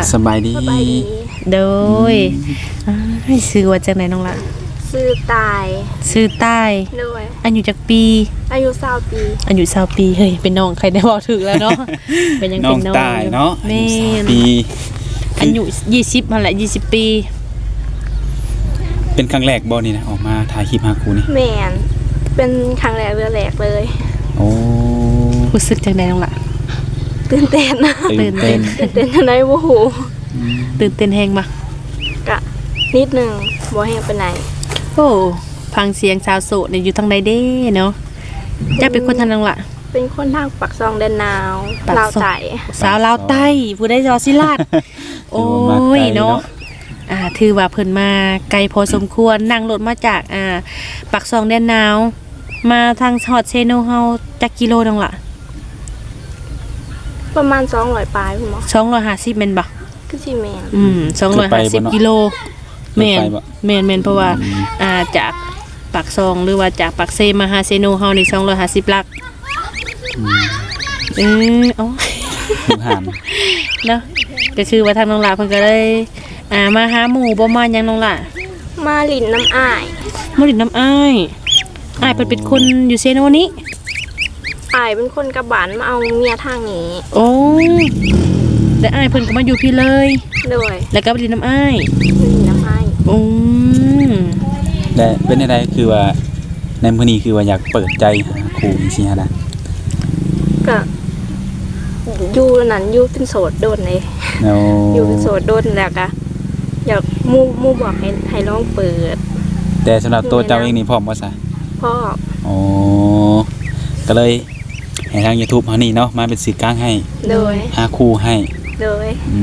ล่ะสบายดีสบายดีโดยอ้ายซื้อว่าจังไหนน้องล่ะซื้อตายซื้อใต้ด้วยอายุจักปี อายุสาวปีอายุ20ปีเฮ้ยเป็นน้องใครได้บอกถึงแล้วเนาะเป็นยังน้อเป็งนน้องตายเนาะแม่นปี อายุ20นั่นแหละ20ปี เป็นครั้งแรกบ่นี่นะออกมาถ่ายคลิปหาครูนี่ แมนเป็นครั้งแรกเรือแรกเลย โอ้ รู้สึกจังไดน้องล่ะ ตื่นเต้นนะตื่นเต้นตื่นเต้นทำไมโมโหตื่นเต้นแฮงบ่กะนิดหนึ่งบ่แห้งไปไหนโอ้ฟังเสียงสาวโสดเนี่ยอยู่ทางใดเด้เนาะจะเป็นคนทางน้องล่ะเป็นคนทางปักซองแดนนาวปากลาวซองใจสาวลาวใต้ผู้ได้จอสิลาดโอ้ยเนาะอ่าถือว่าเพิ่นมาไกลพอสมควรนั่งรถมาจากอ่าปักซองแดนนาว มาทางฮอดเซโนเฮาจักกิโลนึงล่ะ ประมาณสองร้อยปลายคุณหมอ250แม่นบ่คือสิแมนอืม250กิโลแม่นแม่นแม่นเพราะว่าอ่าจากปักซองหรือว่าจากปักเซมาหาเซโนเฮานี่250ลักเออเอ๋อลูกหานเนาะก็คือว่าทางน้องหลาเพิ่นก็เลยอ่ามาหาหมู่บ่มาหยังน้องหลามาหลินน้ำอ้ายมาดินน้ำอ้ายอ้ายเพิ่นเป็นคนอยู่เซโนนี้ อ้ายเป็นคนกระบานมาเอาเมียทางนี้โอ้แต่อ้ายเพิ่นก็มาอยู่พี่เลยด้วยแล้วก็มาดินน้ำอ้ายหลินน้ำอ้ายอืมแต่เป็นอะไรคือว่าในมื้อนี้คือว่าอยากเปิดใจหาครูจังซี่ฮะนะก็อยู่นั้นอยู่เป็นโสดโดนเลยแล้วอยู่เป็นโสดโดนแล้วก็อยากหมู่หมู่บอกให้ให้ลองเปิด แต่สำหรับตัวเจ้าเองนี่พร้อมบ่ซะพ่ออ๋อก็เลย ให้ทาง YouTube เฮานี่เนาะมาเป็นสื่อกลางให้โดย หาครูให้โดย อื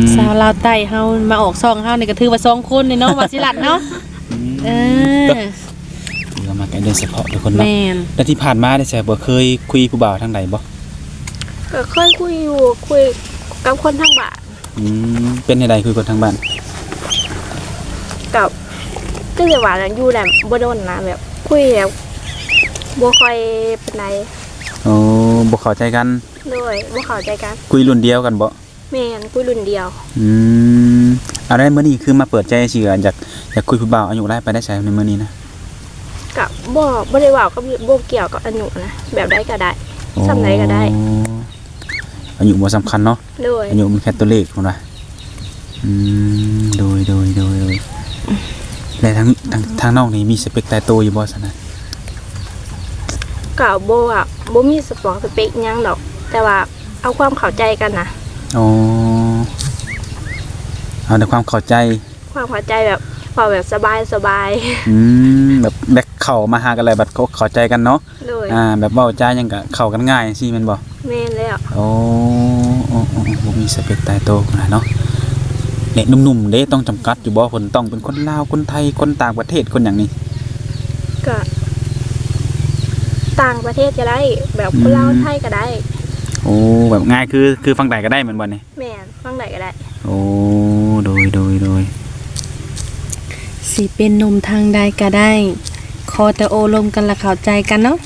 มสาวลาวใต้เฮามาออกซองเฮานี่ก็ถือว่าสองคนนี่เนาะว่าสิลัดเนาะเออเรามากันโดยเฉพาะทุกคนเนาะแม่นแล้วที่ผ่านมาได้ใช่บ่เคยคุยผู้บ่าวทางใดบ่ก็เคยคุยอยู่คุยกับคนทางบ้านอืมเป็นจังไดคุยคนทางบ้านกับก็จะว่าแล้วอยู่แบบบ่โดนนะแบบ คุยแบบบ่ค่อยเป็นไร โอ้บ่เข้าใจกัน โดยบ่เข้าใจกัน คุยรุ่นเดียวกันบ่แม่นคุยรุ่นเดียวอืมอะไรมื้อนี้คือมาเปิดใจสิว่าอยากอยากคุยผู้บ่าวอายุหลายไปได้ใช่ในมื้อนี้นะกับบ่บ่ได้เว้ากับบ่เกี่ยวกับอายุนะแบบใดก็ได้โอ้สำไหนก็ได้อายุบ่สำคัญเนาะโดยอายุมันแค่ตัวเลขพุ่นว่าอืมโดยโดยโดยโดยและทางทางทางน้องนี่มีสเปคตายตัวอยู่บ่ซั่นน่ะกับบ่อะ บ่มีสปอร์ตสเปคหยังดอก แต่ว่าเอาความเข้าใจกันนะอ๋อเอาแต่ความเข้าใจ ความเข้าใจแบบพอแบบสบายสบายอืมแบบแบกเข้ามาหากันอะไรแบบเขาเข้าใจกันเนาะโดยอ่า แบบเว้าจ้ายังก็เข้ากันง่ายสิแม่นบ่แม่นแล้วโอ้โอ้โอ้บ่มีสเปคตายโตวขนาดเนาะเนี่ยหนุ่มๆเด้ต้องจำกัดอยู่บ่เพิ่นต้องเป็นคนลาวคนไทยคนต่างประเทศคนหยังนี่ก็ ต่างประเทศก็ได้ แบบคนลาวไทยก็ได้ โอ้แบบง่ายคือคือฟังใดก็ได้แม่นบ่นี่แม่นฟังใดก็ได้ โอ้โดยโดยโดยสิเป็นหนมทางใดก็ได้ขอแต่โอลมกันและเข้าใจกันเนาะ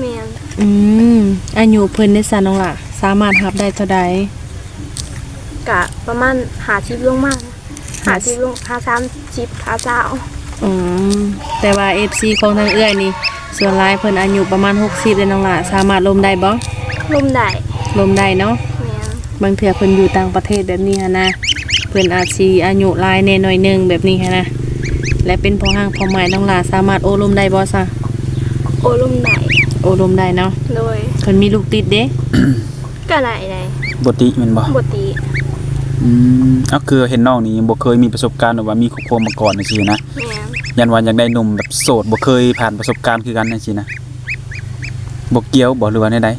แม่นอืมอายุเพิ่นได้สาน้องล่ะ สามารถรับได้เท่าใดกะประมาณหาชิปลงมากหาชิปลงหาสามชิปหาเจ้าอืมแต่ว่า FC ของทางเอื้อยนี่ ส่วนหลายเพิ่นอายุประมาณ 60เลยน้องล่ะสามารถลมได้บ่ลมได้ลมได้เนาะแม่นบางเทื่อเพิ่นอยู่ต่างประเทศแบบนี้หั้นนะเพิ่นอาจสิอายุหลายแน่หน่อยหนึงแบบนี้หั้นนะและเป็นพ่อห้างพ่อหมายน้องล่ะสามารถโอลมได้บ่ซะโอลมได้โอลมได้เนาะโดยเพิ่นมีลูกติดเด้ก็ได้ได้บ่ติแม่นบ่บตีอืมเอาคือเห็นน้องนี่บ่เคยมีประสบการณ์หรือว่ามีครอบครัวมาก่อนจังซี่นะ แม่น ยันว่าอยากได้หนุ่มแบบโสดบ่เคยผ่านประสบการณ์คือกันจังซี่นะบ่เกี่ยวบ่หรือว่าใด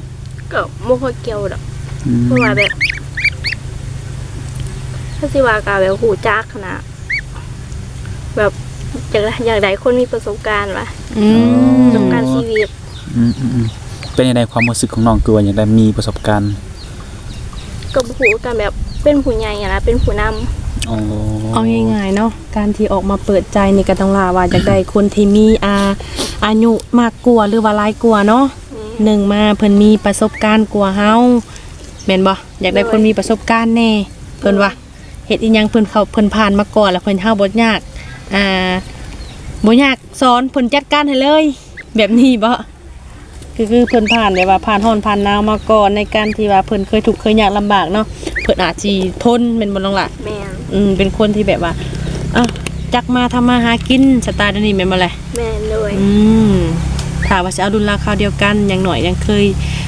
ก็บ่ค่อยเกี่ยวดอกๆอืมเพราะว่าแบบถ้าสิว่ากะแบบหูจักนะแบบอยากอยากได้คนมีประสบการณ์วะอืมประสบการณ์ชีวิตอืมอืมอืมเป็นยังไงความรู้สึกของน้องคือว่าอยากได้มีประสบการณ์ ก็บ่ฮู้กันแบบเป็นผู้ใหญ่อะนะเป็นผู้นำอ๋อ เอาง่ายๆเนาะการที่ออกมาเปิดใจนี่ก็ต้องลาว่าอยากได้คนที่มีอาอายุมากกว่าหรือว่าหลายกว่าเนาะหนึ่งมาเพิ่นมีประสบการณ์กว่าเฮาแม่นบ่อยากได้คนมีประสบการณ์แน่เพิ่นว่าเฮ็ดอีหยังเพิ่นเขาเพิ่นผ่านมาก่อนแล้วเพิ่นเฮาบ่ยากอ่าบ่ยากสอนเพิ่นจัดการให้เลย แบบนี้บ่ คือคือเพิ่นผ่านแบบว่าผ่านร้อนผ่านหนาวมาก่อนในการที่ว่าเพิ่นเคยทุกข์เคยยากลำบากเนาะเพิ่นอาจสิทนแม่นบ่น้องล่ะแม่นอืมเป็นคนที่แบบว่าอะจักมาทำมาหากินสไตล์เดี๋ยวนี้แม่นบ่แหละ แม่นเลยอืมถ้าว่าจะเอาดุลราคาวเดียวกันอย่างหน่อยยังเคย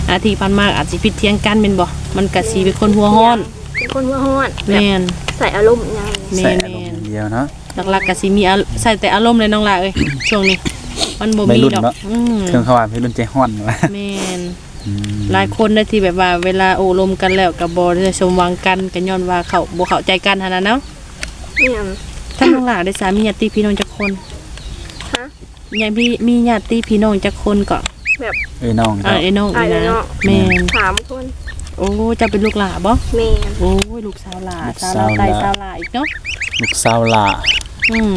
อาทีพันมากอาจสิผิดเทียงกันเป็นบ่ มันกะสีเป็นคนหัวห้อนเป็นคนหัวห้อนแบแม่บนใส่อารมณ์ยังไงแม่ใส่นอารมแม่ณ์นอย่างเดียวเนาะหลักๆกะสิมีอาใส่แต่อารมณ์เลยน้องลาเอ้ย ช่วงนี้ มันบ่วัมียรุ่นดอกเนาะอืมเครื่องเขาว่าพี่รุ่นใจฮ้อนว่าแม่นอืมหลายคนได้ที่แบบว่าเวลาโอ้ลมกันแล้วก็บ่ได้สมหวังกันก็ย้อนว่าเขาบ่เข้าใจกันหั่นน่ะเนาะแม่นถ้าน้องลาได้สามีญาติพี่น้องจักคนฮะยังพี่มีญาติพี่น้องจักคนก็แบบเอ้ยน้องอ่าเจ้าไอ้น้องอ้ายนี่เนาะนะแม่นสามคน โอ้จะเป็นลูกหลาบ่แม่นโอ้ยลูกสาวหลาสาวลาไตสาวหลาอีกเนาะลูกสาวหลาอืม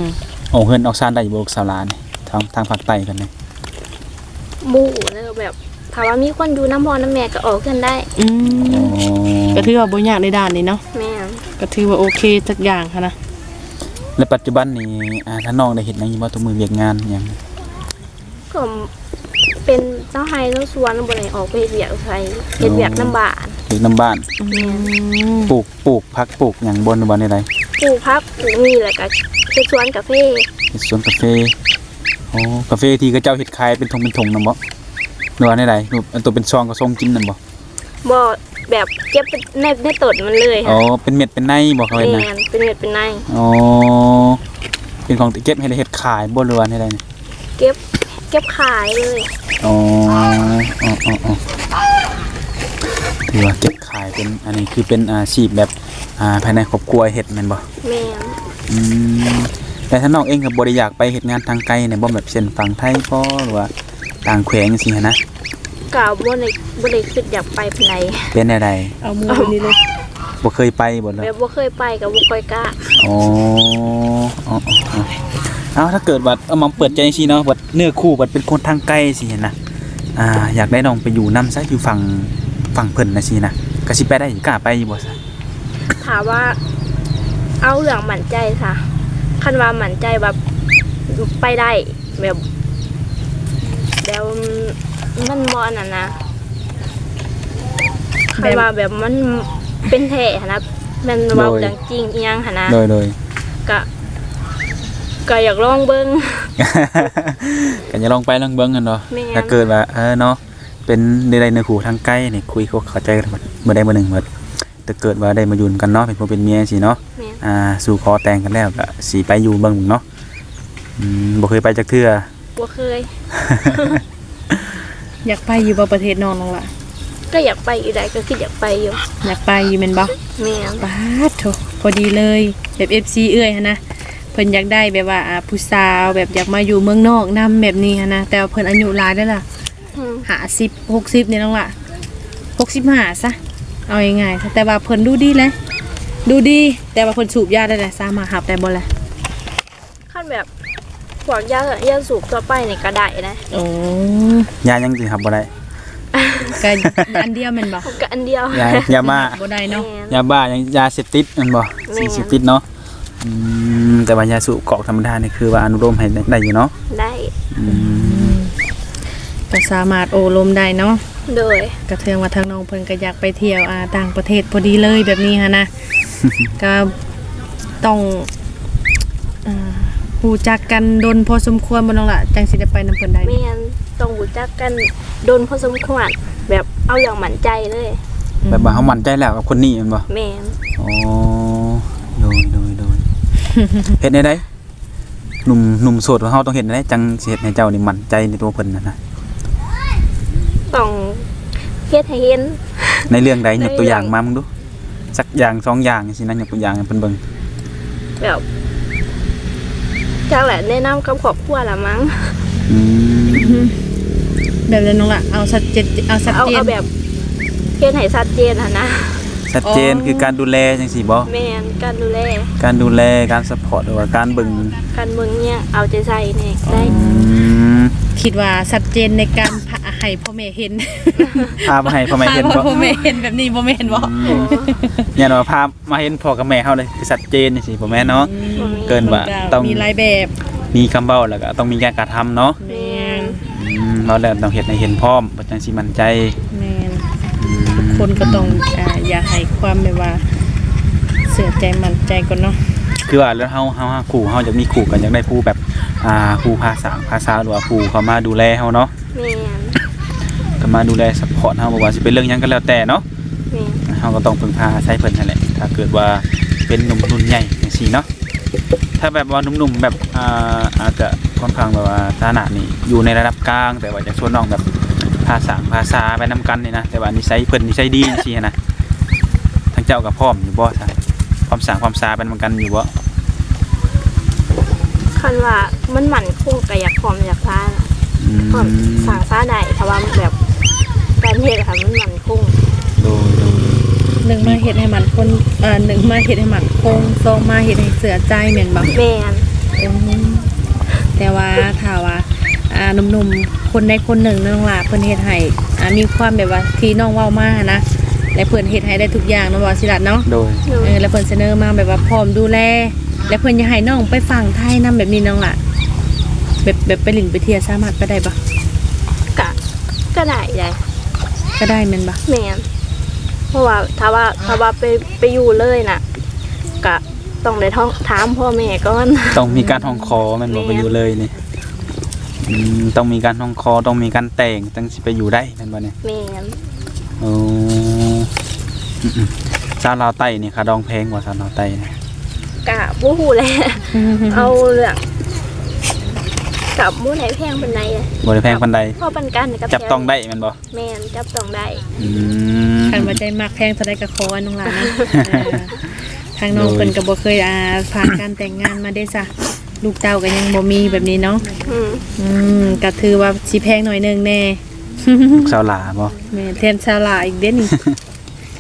โอ้เฮือนออกซานได้อยู่บ่ลูกสาวหลานี่ ทางทางภาคใต้กันนี่บูแล้วก็แบบถ้าว่ามีคนอยู่น้ำพอน้ำแม่ก็ออกกันได้อือ๋อมก็ถือว่าบ่ยากในด้านนี้เนาะแม่นก็ถือว่าโอเคสักอย่างค่ะนะและปัจจุบันนี่อ่าถ้าน้องได้เฮ็ดหยังอยู่บ่ตัวมือเวียกงานหยังก็เป็นเจ้าไฮเจ้าสวนบ่ได้ออกไปเฮ็ดเวียกไสเฮ็ดเวียกน้ำบานเฮ็ดน้ำบ้านอืมปลูกปลูกผักปลูกหยังบนบ่ได้ใดปลูกพักปลูกนี่แหละก็เฮ็ดสวนกาแฟเฮ็ดสวนกาแฟ อ๋อกาแฟที่เขาเจ้าเฮ็ดขายเป็นธงเป็นธงนำบ่หรือว่าได้ใดรูปอันตัวเป็นซองก็ส่งกินนั่นบ่บ่แบบเก็บในในต้นมันเลยอ๋อค่ะเป็นเม็ดเป็นในบ่เขาเฮ็ดนะแม่นเป็นเม็ดเป็นในอ๋อเป็นของที่เก็บให้ได้เฮ็ดขายบ่หรือว่าได้ใดนี่เก็บเก็บขายเลยอ๋ออ๋ออ๋ออ๋อถือว่าเก็บขายเป็นอันนี้คือเป็นอาชีพแบบอ่าภายในครอบครัวเฮ็ดแม่นบ่ แม่นอืม แต่ถ้าน้องเองก็บ่ได้อยากไปเฮ็ดงานทางไกลเนี่ยบ่แบบเช่นฝั่งไทยบ่หรือว่าต่างแขวงจังซี่หันนะก็บ่ได้บ่ได้คิดอยากไปปานใดเป็นแนวใดเอามือแบบนี้เลยบ่เคยไปบ่เลแบยบบ่เคยไปก็บ่ค่อยกล้าอ๋ออ๋ออ๋ออ๋อเอาถ้าเกิดว่าเอามาเปิดใจจังซี่เนาะว่าเนื้อคู่ว่าเป็นคนทางไกลสิเห็นนะอ่าอยากได้น้องไปอยู่นํซะอยู่ฝั่งฝั่งเพิ่นนะสินะก็สิไปได้กล้าไปอยู่บ่ซะถามว่าเอาเรื่องมั่นใจซะ คันว่ามั่นใจแบบไปได้แบบแล้วมันบ่อันนั้นนะคันว่าแบบมันเป็นแท้หั้นนะมันเว้าเรื่องจริงอีหยังหั่นนะโดยโดยก็ก็อยากลองเบิ่งกันจะลองไปลองเบิ้งกันเนาะแม่นถ้าเกิดว่าเออเนาะเป็นในใดในขู่ทางใกล้นี่คุยเขาเข้าใจกันหมดเมื่อใดเมื่อหนึ่งหมด แต่เกิดว่าได้มาอยู่กันเนาะเป็นพ่อเป็นเมียสิเนาะแม่นอ่าสู่คอแต่งกันแล้วก็สีไปอยู่เบิ่งเนาะอืมบ่เคยไปจักเทื่อ บ่เคย อยากไปอยู่บ่ประเทศน้องน้องล่ะ ก็อยากไปอยู่ใดก็คิดอยากไปอยู่อยากไปอยู่แม่นบ่แม่นปาดโถพอดีเลยแบบ FC เอ้ยหั่นนะเพิ่นอยากได้แบบว่าอ่าผู้สาวแบบอยากมาอยู่เมืองนอกนํแบบนี้หั่นนะแต่ว่าเพิ่นอายุหลายได้อล่ะอืม50 60นี่น้องล่ะ65ซะ เอาง่ายๆแต่ว่าเพิ่นดูดีเลยดูดี แต่ว่าเพิ่นสูบยาได้แหละสามารถหับได้บ่ล่ะขั้นแบบพวกยายาสูบตัวไปนี่ก็ได้นะโอ้ยายังสิครับบ่ได้ก็อันเดียวแม่นบ่ก็อันเดียวยายาบ้าบ่ได้เนาะแม่นยาบ้ายังยาเสพติดแม่นบ่แม่นสิ่งเสพติดเนาะอืมแต่ว่ายาสูบเกาะธรรมดานี่คือว่าอนุโลมให้ได้อยู่เนาะได้อืมก็สามารถโอลมได้เนาะ โดยกระเทืองว่าทางน้องเพิ่นก็อยากไปเที่ยวอ่าต่างประเทศพอดีเลยแบบนี้ฮะนะ ก็ต้องอ่ารู้จักกันดนพอสมควรบ่น้องล่ะจังสิได้ไปนํเพิ่นได้ แม่นต้องรู้จักกันโดนพอสมควรแบบเอาอย่างมั่นใจเลยแบบว่าเฮามั่นใจแล้วกับคนนี้แม่นบ่แม่นอ๋อโดยโดยโดยเฮ็ดได้ไดหนุ่มหนุ่มโสดของเฮาต้องเฮ็ดได้จังสิเฮ็ดให้เจ้านี่มั่นใจในตัวเพิ่นน่ะนะต้อง เฮ็ดให้เห็นในเรื่องใดยกตัวในเรื่องอย่างมามึงดูสักอย่างสองอย่างสินะยกตัวอย่างให้เพิ่นเบิ่งแบบจักแหละแนะนำกับครอบครัวละมั้งอืมแบบนั้นน้องล่ะเอาชัดเจนเอาชัดเอาเจนเอาแบบเฮ็ดให้ชัดเจนหั่นนะชัดเจนอ๋อคือการดูแลจังซี่บ่แม่นการดูแลการดูแลการซัพพอร์ตหรือว่าการเบิ่งการเมืองเนี่ยเอาใจใส่เนี่ยได้อืมคิดว่าชัดเจนในการพะห ให้พ่อแม่เห็นพามาให้พ่อแม่เห็นพาบ่พ่อแม่เห็นแบบนี้บ่แม่นบ่อืมเนี่ยเนาะพามาเห็นพ่อกับแม่เฮาเลยคือชัดเจนนี่สิบ่แม่นเนาะ เกินว่าต้องมีหลายแบบมีคำเว้าแล้วก็ต้องมีการกระทำเนาะแม่นอืมเราแล้วต้องเฮ็ดให้เห็นพร้อมบ่จังสิมั่นใจแม่นอืมคนก็ต้องอ่าอย่าให้ความแบบว่า เสียใจมั่นใจก่อนเนาะคือว่าแล้วเฮาเฮาหาครูเฮาจะมีครูกันอยากได้ผู้แบบอ่าครูภาษาภาษาหรือว่าครูเขามาดูแลเฮาเนาะแม่น ก็มาดูแลซัพพอร์ตเฮาบ่ว่าสิเป็นเรื่องหยังก็แล้วแต่เนาะแม่นเฮาก็ต้องพึ่งพาอาศัยเพิ่นนั่นแหละถ้าเกิดว่าเป็นหนุ่มรุ่นใหญ่จังซี่เนาะถ้าแบบว่าหนุ่มๆแบบอ่าอาจจะค่อนข้างแบบว่าฐานะนี่อยู่ในระดับกลาง แต่ว่าจะชวนน้องแบบภาษาภาษาไปนํกันนี่นะแต่ว่านิสัยเพิ่นนิสัยดีจังซี่นะทั้งเจ้ากับพร้อมอยู่บ่ซะความสร้างความสาเป็นเหมือนกันอยู่บ่คันว่ามันหมั่นคงก็อยากพร้อมอยากพา นะอืมพร้อมสร้างซาได้แต่ว่าแบบการเฮ็ดอะค่ะมันหมั่นคงโดยโดยหนึ่งมาเฮ็ดให้มันคนอ่าหนึ่งมาเฮ็ดให้มันคงสองมาเฮ็ดให้เสือใจแม่นบ่แม่นอืมแต่ว่าถ้าว่าอ่าหนุ่มๆคนใดคนหนึ่งน้องหลาเพิ่นเฮ็ดให้อ่ามีความแบบว่าที่น้องเว้ามานะและเพิ่นเฮ็ดให้ได้ทุกอย่างเนาะว่าสิลัดเนาะโดยโดเอยอแล้วเพิ่นเสนอมาแบบว่าพร้อมดูแลและเพิ่นอยากให้น้องไปฟังไทยนํแบบนี้น้องล่ะ แบบแบบไปหลินไปเที่ยวสามารถไปได้ปะกะก็ได้ได้ก็ได้แม่นปะแม่นเพราะว่าถ้าว่าถ้าว่าไปไปอยู่เลยน่ะกะต้องได้ท้องถามพ่อแม่ก่อน ต้องมีการห้องคอแมันบ่ไปอยู่เลยนี่อืมต้องมีการห้องคอต้องมีการแต่งจังสิไปอยู่ได้แม่นบ่เนี่ยแม่นโอ้อืมๆซาลาวใต้นี่ค่าดองแพงกว่าซาลาวใต้นะ กะบ่ฮู้แหละ เอาเรื่อง กับบ่ได้แพงปานใดเลยบ่ได้แพงปานใดพ่อปันกันกับจับต้องได้แม่นบ่แม่นจับต้องได้อืม คันว่าใจมากแพงเท่าใดก็ขอน้องล่ะนะเออทางน้องเพิ่นก็บ่เคยอ่าผ่านการแต่งงานมาได้ซะลูกเต้าก็ยังบ่มีแบบนี้เนาะอืมอืมก็ถือว่าสิแพงหน่อยหนึงแน่สาวหลาบ่แม่นแทนชาลาอีกเด้นี่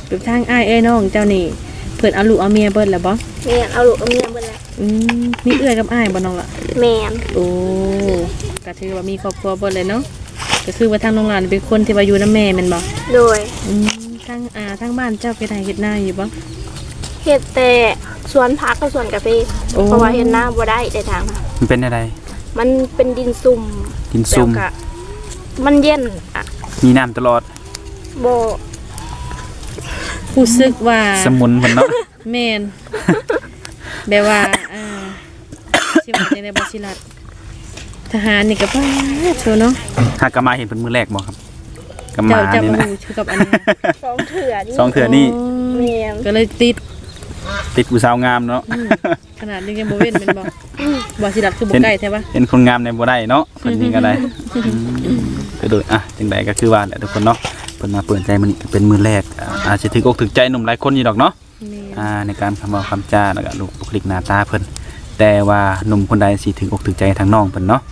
แบบทางอ้ายเอ้ยน้องเจ้านี่เพิ่นเอาลูกเอาเมียเบิดแล้วบ่แม่นเอาลูกเอาเมียเบิ่นแล้วอืมมีเอื้อยกับอ้ายบ่น้องล่ะแม่นโอ้ก็ถือว่ามีครอบครัวเบิดเลยเนาะก็คือว่าทางน้องหลานเป็นคนที่ว่าอยู่นำแม่แม่นบ่โดยอืมทางอ่าทางบ้านเจ้าไปไดเฮ็ดนาอยู่บ่เฮ็ดแต่สวนผักกับสวนกาแฟโอ้เพราะว่าเฮ็ดนาบ่ได้ได้ทางค่ะมันเป็นอะไร มันเป็นดินซุ่มดินซุ่มแล้วก็มันเย็นอะมีน้ำตลอดบ่ รู้สึกว่าสมุนเพิ่นเนาะแม่นแบบว่าอ่าสิว่าจังได๋บ่สิรัดทหารนี่ก็ป้าโชเนาะหากกะมาเห็นเป็นมื้อแรกบ่ครับกะมาเจ้าเจ้านี่บ่นะรู้ชื่อกับอันนี้สองเถื่อนี่สองเถื่อนี่แม่นก็เลยติดติดผู้สาวงามเนาะอืมขนาดนี้ยังบ่เว้นแม่นบ่บ่สิรัดคือบ่ใกล้แท้ปะ เป็นคนงามในบ่ได้เนาะเพิ่นนี่ก็ได้อืมก็โดยอะจังไดก็คือว่าแหละทุกคนเนาะเพิ่นมาเปิดใจมื้อนี้ก็เป็นมื้อแรกอ่าอาจจะถึกอกถึกใจหนุ่มหลายคนอยู่ดอกเนาะ แม่นอ่าในการคำเว้าคำจาแล้วก็ลูกบุคลิกหน้าตาเพิ่นแต่ว่าหนุ่มคนใดสิถึงอกถึกใจทางน้องเพิ่นเนาะ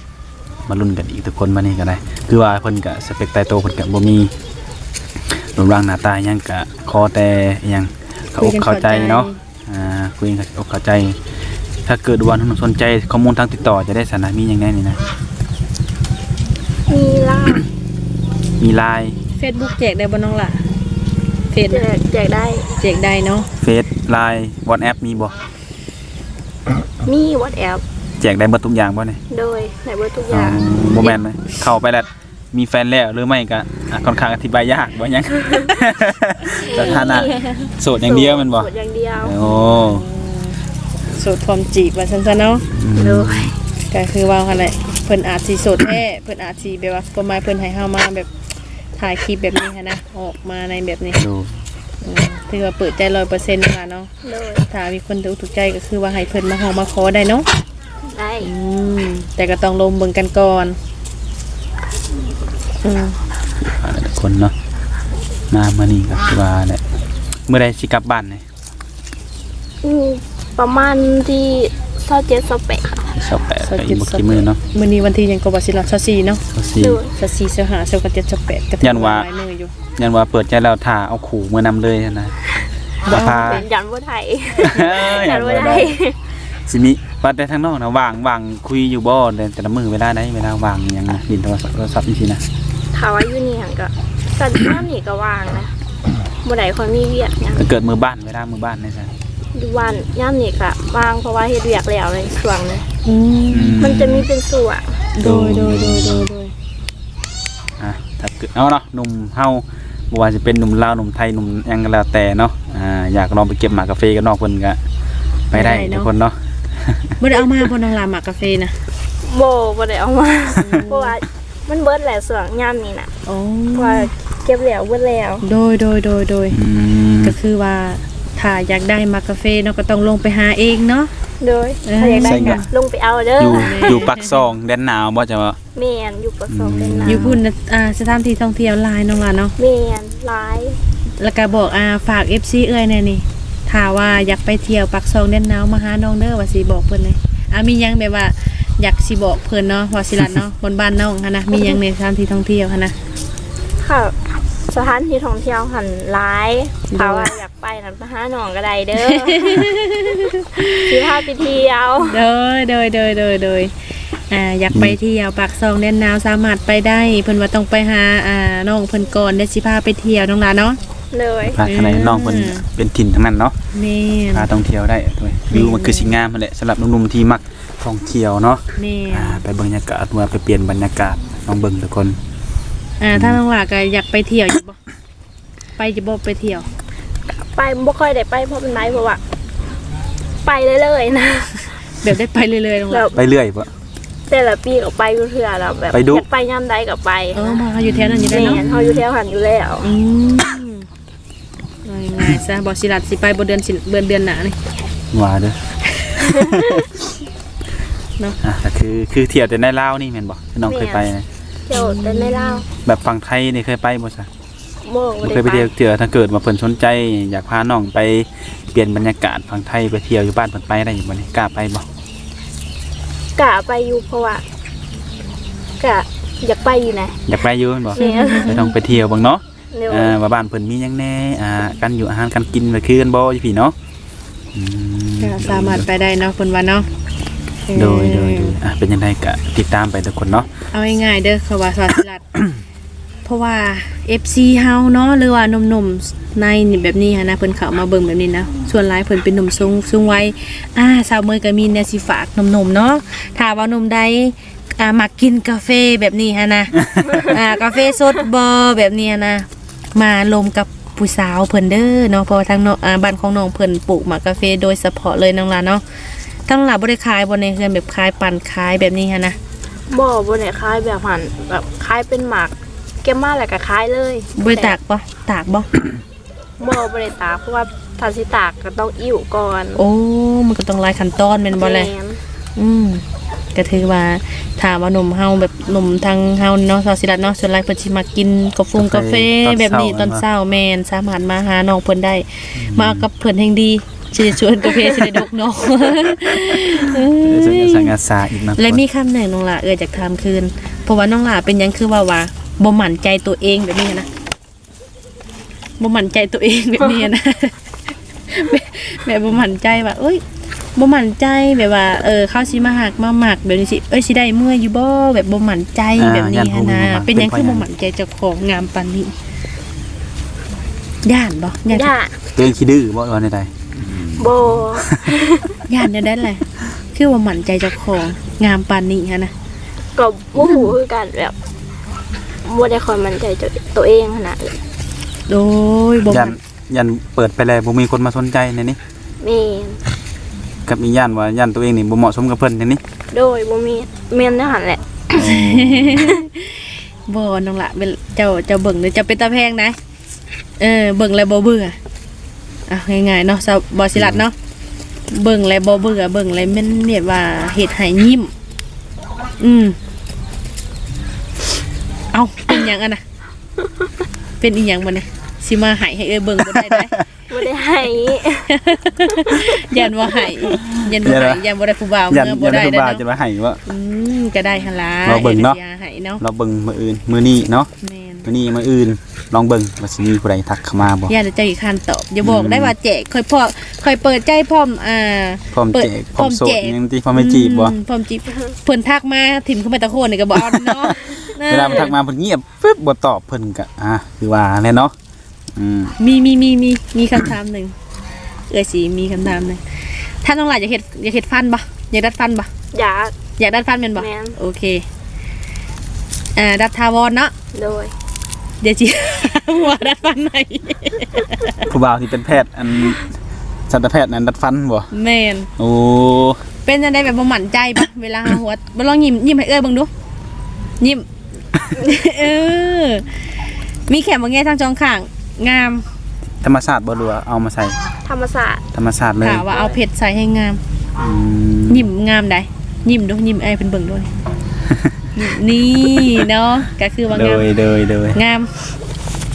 มาลุ้นกันอีกทุกคนมานี่ก็ได้ คือว่าเพิ่นก็สเปคตายโตวเพิ่นก็บ่มีรูปร่างหน้าตาหยังก็ขอแต่อิหยังเข้าอกเข้าใจเนาะอ่าคุยกันอกเข้าใจ ถ้าเกิดวันน้องสนใจข้อมูลทางติดต่อจะได้สานะมีอย่างแน่นี่นะมีล่ามีไลน์ เฟซบุ๊กแจกได้บ่น้องล่ะเฟซแจกแจกได้แจกได้เนาะเฟซไลน์วอทแอปมีบ่มี WhatsApp แจกได้เบิดทุกอย่างบ่เนี่ยโดยในเบิดทุกออ๋อย่างบ่แม่นเลยเข้าไปแล้วมีแฟนแล้วหรือไม่ก็อะค่อนข้างอธิบายยากบ่หยังสถานะโสดอย่างเดียวแมันบ่โสดอย่างเดียวโอ้โสดพร้อมจีบว่าซั่นซะเนาะอืมโดยก็คือว่าหั่นแหละเพิ่นอาจสิโสดแท้เพิ่นอาจสิแบบว่าประมาณเพิ่นให้เฮามาแบบ ถ่ายคลิปแบบนี้หันนะ ออกมาในแบบนี้ดูอืมถือว่าเปิดใจ100%นั่นล่ะเนาะโดยถ้ามีคนถูกถูกใจก็คือว่าให้เพิ่นมาเฮามาขอได้เนาะได้อืมแต่ก็ต้องลงเบิ่งกันก่อนอืมอ่าทุกคนเนาะมามื้อนี้ก็คือว่าแหละเมื่อใดสิกลับบ้านเนี่ยอืมประมาณที่ เศร้าเจ็ดเศร้าแปดชอบแปะก็อีกบ่กี่มื้อเนาะมื้อนี้วันที่หยังก็บ่สิลัด24เนาะก็สิโดย24 25 27 28ก็ถือยันว่า หลายมื้ออยู่ยันว่าเปิดใจแล้วถ่าเอาขู่มือนำเลยนะราคาเป็นยันว่าไทยเอ้ยยันว่าได้สิมีว่าแต่ทางนอกนะว่างว่างคุยอยู่บ่แต่แต่ละมือเวลาใดเวลาว่างอิหยังนะดินโทรศัพท์โทรศัพท์นี่สินะถามว่าอยู่นี่หยังก็สันน้ำนี่ก็ว่างนะบ่ได้ค่อยมีเวียกหยังถ้าเกิดมือบ้านเวลามือบ้านนี่ซะ อยู่วันย่ามนี่ก็ว่างเพราะว่าเฮ็ดเวียกแล้วในช่วงนี้อืมมันจะมีเป็นส่วนโดยโดยโดยโดยโดยอะถ้าเกิดเอาเนาะหนุ่มเฮาบ่ว่าจะเป็นหนุ่มลาวหนุ่มไทยหนุ่มหยังก็แล้วแต่เนาะอ่าอยากลองไปเก็บหมากกาแฟกับน้องเพิ่นก็ไปได้ทุกคนเนาะบ่ได้เอามาบนนางลาหมากกาแฟนะโบบ่ได้เอามาเพราะว่ามันเบิดแหละส่วนย่ามนี่น่ะโอ้เพราะว่าเก็บแล้วเบิดแล้ว โดยโดยโดยโดยอืมก็คือว่า ถ้าอยากได้หมากกาแฟเนาะก็ต้องลงไปหาเองเนาะ โดยเออ ถ้าอยากได้ก็ลงไปเอาเด้ออยู่อยู่ปักซองแดนหนาวบ่จะว่า แม่นอยู่ประสงค์เป็นนาอยู่พุ่นน่ะอ่าสถานที่ท่องเที่ยวหลายน้องหลานเนาะ แม่นหลายแล้วก็บอกอ่าฝาก FC เอ้ยแน่นี่ถ้าว่าอยากไปเที่ยวปักซองแดนหนาวมาหาน้องเด้อว่าสิบอกเพิ่นเลยอ่ามีหยังแบบว่าอยากสิบอกเพิ่นเนาะว่าสิลัดเนาะ บนบ้านน้องหั่นนะมีหยังในสถานที่ท่องเที่ยวหั่นนะ ค่ะสถานที่ท่องเที่ยวหันหลายโดยถ้าว่าอยาก ไปนั่นไปหาหนองก็ได้เด้อ สิพาไปเที่ยวโดยโดยโดยโดยโดยอ่าอยากไปเที่ยวปากซองแดนหนาวสามารถไปได้ เพิ่นว่าต้องไปหาอ่าน้องเพิ่นก่อนเดี๋ยวสิพาไปเที่ยวน้องหลานเนาะ เลยพาข้างในน้องเพิ่นอืม เป็นถิ่นทั้งนั้นเนาะแม่น พาท่องเที่ยวได้ด้วยวิวมันคือสิ่งงามนั่นแหละสำหรับหนุ่มๆที่มักท่องเที่ยวเนาะแม่อ่านไปเบิ่งบรรยากาศว่าไปเปลี่ยนบรรยากาศลองเบิ่งทุกคน อ่าถ้าน้องหลาก็อยากไปเที่ยวอยู่บ่ ไปจะบ่ไปเที่ยว ไปบ่ค่อยได้ไปเพราะมันไรเพราะว่าไปเรื่อยๆนะแบบได้ไปเรื่อยๆน้องหแบลาบไปเรื่อยบ่แต่ละปีก็ไปอยู่เทื่อแล้วแบบไปดูอยากไปย่ำใดก็ไปเออมาอยู่แถวนั้นอยู่ได้แม่เนาะนเฮาอยู่แถวหันอยู่แล้วอืมว่ายังไงซะบ่สิลัดสิไปบ่เดือนสิเดือนเดือนหน้านี่ว่าเด้อเนาะอะก็คือคือเที่ยวแต่ในลาวนี่แม่นบ่ที่น้องเคยไปนะเที่ยวแต่ไม่เล่าแบบฝั่งไทยนี่เคยไปบ่ซะ โม่บ่บ่ได้เคยไปเที่ยวเที่ยวถ้าเกิดมาเพิ่นสนใจ อยากพาน้องไปเปลี่ยนบรรยากาศฝั่งไทยไปเที่ยวอยู่บ้านเพิ่นไปได้อยู่บ่นี่กล้าไปบ่กะไปอยู่เพราะว่ากะอยากไปอยู่นะอยากไปอยู่แม่นบ่แม่นไปต้องไปเที่ยวเบิ่งเนาะเดี๋ยวอ่าว่าบ้านเพิ่นมีหยังแหน่อ่ากันอยู่อาหารการกินไปคือกันบ่อยู่พี่เนาะอืม ก็สามารถไปได้เนาะเพิ่นว่าเนาะโดยโดยโดยอะเป็นยังไงก็ติดตามไปทุกคนเนาะ เอาง่ายๆเด้อเขาว่าสวัสดิรัตเพ ราะว่า FC เฮาเนาะหรือว่าหนุ่มๆในนี่แบบนี้หันนะเพิ่นเข้ามาเบิ่งแบบนี้นะส่วนหลายเพิ่นเป็นหนุ่มสูงสูงวัยอ่าสาวเมยก็มีแนวสิฝากหนุ่มๆเนาะถ้าว่าหนุ่มใดอ่ามักกินกาแฟแบบนี้หันนะอ่ากาแฟสดบ่แบบนี้หั้นนะ มาลมกับผู้สาวเพิ่นเด้อเนาะเพราะว่าทางน้องอ่าบ้านของน้องเพิ่นปลูกหมากกาแฟโดยเฉพาะเลยน้องหลานเนาะทั้งหลายบ่ได้ขายบ่ในเฮือนแบบขายปั่นขายแบบนี้หันนะบ่บ่ได้คล้ายแบบหันแบบคล้ายเป็นหมาก เก็บมาแล้วก็คล้ายเลยบริตากปะตากบ่บ่บ่ได้ตากเพราะว่าถ้าสิตากก็ต้องอิ่วก่อนโอ้มันก็ต้องหลายขั้นตอนแม่นบ่แหละแม่นอืมก็ถือว่าถ้าว่าหนุ่มเฮาแบบหนุ่มทางเฮาเนาะสาวสิรัตเนาะส่วนหลายเพิ่นสิมากินกาแฟกาแฟแบบนี้ตอนเช้าแม่นสามารถมาหาน้องเพิ่นได้ มาเอากับเพิ่นแห่งดีสิได้ชวนกาแฟสิได้ดกเนาะเอ้ยจะสั่งอาสาอีกนะและมีคำหนึ่งน้องหล่ะเอ่ยจากถามคืนเพราะว่าน้องหล่ะเป็นหยังคือว่าว่า บ่หมั่นใจตัวเองแบบนี้นะบ่หมั่นใจตัวเองแบบนี้นะแบบแบบบ่หมั่นใจว่าเอ้ยบ่หมั่นใจแบบว่าเออเข้าสิมาหักมาหมักแบบนี้สิเอ้ยสิได้เมื่ออยู่บ่แบบบ่หมั่นใจแบบนี้หั้นนะเป็นหยังคือบ่หมั่นใจเจ้าของงามปานนี้ย่านบ่ย่านย่าตัวเองขี้ดื้อบ่ว่าใดบ่ย่านจะได้แหละคือว่าหมั่นใจเจ้าของงามปานนี้ฮะนะก็บ่ฮู้คือกันแบบ บ่ได้ค่อยมั่นใจตัวเองขนาดนั้นโดยบ่ๆหยันมั่นยันเปิดไปแล้วบ่มีคนมาสนใจในนี้แม่นกับอีย่านว่าย่านตัวเองนี่บ่เหมาะสมกับเพิ่นในนี้โดยบ่มีแม่นได้หันแหละ บ่น้องละเป็นเจ้าเจ้าเบิ่งเด้อเจ้าเป็นตาแพงนะเออเบิ่งแล้วบ่เบื่ออะง่ายๆเนาะสาวบ่สิรัดเนาะเบิ่งแล้วบ่เบื่อเบิ่งแล้วมันแบบว่าเฮ็ดให้ยิ้มอืม เอาเป็นหยังอะนะเป็นอีหยังบ่เนี่ยสิมาให้ให้เอ้ยเบิ่งบ่ได้ได้บ่ได้ให้ ยันว่าให้ยันบ่ให้ยันบ่ได้ผู้บ่าวยันเมื่อบ่ยันได้ทุกเด้อบ้านจะเนาะมาให้ว่า อืมก็ได้หั่นล่ะเราเบิ่งเนาะ ดี๋ยวสิหให้เนาะเราเบิ่งมื้ออื่นมื้อนี้เนาะแม่นมื้อนี้มื้ออื่นลองเบิ่งว่าสิมีผู้ใดทักเข้ามาบ่อย่าจะใจอีกคันตอบอย่าบอกอืม ได้ว่าแจกค่อยพอค่อยเปิดใจพร้อมอ่า พร้อมเปิดแจกพร้อมโสพร้อมแจดกยังที่พร้อมไม่จีบบ่ อืมพร้อมจีบเพิ่นทักมาถิ่มเข้าไปตะโคนนี่ก็บ่เอาเนาะ เวลามันทักมาเพิ่นเงียบปึ๊บบ่ตอบเพิ่นก็อะคือว่าแน่เนาะอืมมีมีมีมีมีคำถามหนึ่งเอ้ยสิมีคำถามหนึ่งท่านน้องหลายอยากเฮ็ดอยากเฮ็ดฟันบ่อยากดัดฟันบ่อยากอยากดัดฟันแม่นบ่แม่น โอเคอ่าดัดทาวรเนาะโดย เดี๋ยวจิหัวดัดฟันไหนผู้บ่าวที่เป็นแพทย์อันสัตวแพทย์นั้นดัดฟันบ่แม่นโอ้เป็นจังได๋แบบบ่มั่นใจบ่เวลาหาหัวบ่ลองยิ้มยิ้มให้เอ้ยเบิ่งดูยิ้ม เออ มีแขนบ่แง่ทั้งจองข้าง งามธรรมชาติบ่รู้ว่าเอามาใส่ ธรรมศาสตร์ธรรมชาติเลยถามว่าเอาเพชรใส่ให้งาม อืมยิ้มงามได้ยิ้มดูยิ้มไอ้เป็นเบิ่งด้วยนี่เนาะก็คือว่าโดงามยโดยโดยงาม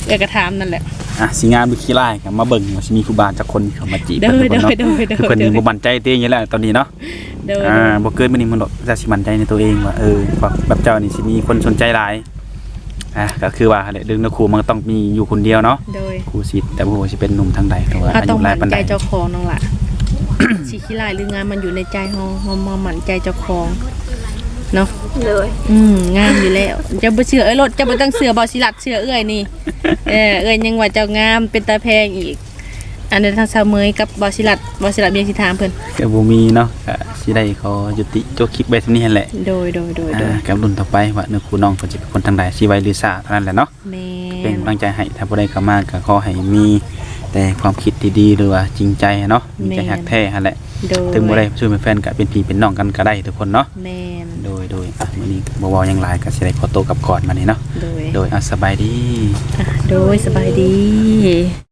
เอกถามนั่นแหละ อะสิงามดูขี้ร้ายกันมาเบิ่งว่าสิมีผู้บ่าวจักคนเข้ามาจีบโดยเพิ่นทุกคนเนาะโดยโดยโดยคือเพิ่นบ่มั่นใจตัวเองอยู่แล้วตอนนี้เนาะ โดย อ่าบ่เกินมื้อนี้มันดอกจะสิมั่นใจในตัวเองว่าเออว่าแบบเจ้านี่สิมีคนสนใจหลายอะก็คือว่าแหละเรื่องนักครูมันก็ต้องมีอยู่คนเดียวเนาะโดยครูสิทธิ์แต่บ่รู้ว่าสิเป็นหนุ่มทางใดแต่ว่าเขาอาต้อยุงหลามั่ยปานนใดใจเจ้าของน้องล่ะ สิขี้ลายหรืองานมันอยู่ในใจเฮาเฮามามั่นใจเจ้าของเนาะเลยอืมงามอยู่แล้วจะบ่เชื่อเอ้ยรถจะบ่ต้องเชื่อบ่สิลัดเชื่อเอ้ยนี่ เออเอ้ยยังว่าเจ้างามเป็นตาแพงอีก อันนั้นทางสาวเมยกับบ่สิลัดบ่สิลัดเมียสิถามเพิ่นก็บ่มีเนาะก็สิได้ขอยุติโจกคลิปไว้เท่านี้หั่นแหละโดยโดยโดยโดอ่ายกับรุ่นต่อไปว่าเนื้อครูน้องเพิ่นสิเป็นคนทางใดสิไว้หรือซ่าเท่านั้นแหละเนาะแม่เป็นนกำลังใจให้ถ้าผู้ใดเข้ามาก็ขอให้มี แต่ความคิดดีๆหรือว่าจริงใจเนาะมีใจหักแท้หั่นแหละโดยถึงบ่ได้ช่วยเป็นแฟนก็เป็นพี่เป็นน้องกันก็ได้ทุกคนเนาะแม่นโดยโดยอะมื้อนี้บ่เว้าหยังหลายก็สิได้ขอตัวกลับก่อนมานี่เนาะโดยโดยอะสบายดี อะโดยสบายดี